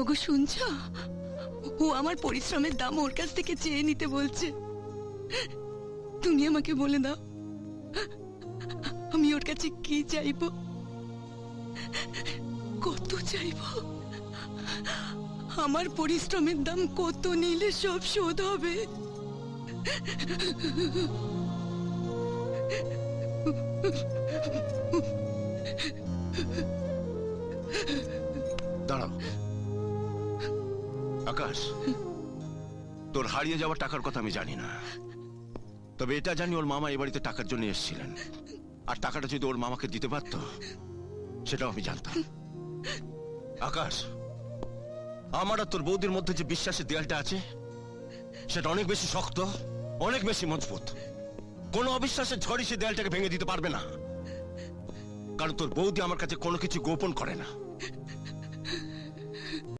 ওগো, শুনছ? ও আমার পরিশ্রমের দাম ওর কাছ থেকে চেয়ে নিতে বলছে। তুমি আমাকে বলে দাও, আমি ওর কাছে কি চাইব? কত চাইব? আমার পরিশ্রমের দাম কত নিলে সব শোধ হবে? দাঁড়াও। আকাশ, তোর হারিয়ে যাওয়ার টাকার কথা আমি জানি না। তবে এটা জানি ওর মামা এ বাড়িতে টাকার জন্য এসেছিলেন। আর টাকাটা যদি ওর মামাকে দিতে পারতো, সেটাও আমি জানতাম। আকাশ, আমার আর তোর বৌদির মধ্যে যে বিশ্বাসের দেয়ালটা আছে, সেটা অনেক বেশি শক্ত, অনেক বেশি মজবুত। কোনো অবিশ্বাসের ঝড়ই সে দেয়ালটাকে ভেঙে দিতে পারবে না। কারণ তোর বৌদি আমার কাছে কোনো কিছু গোপন করে না।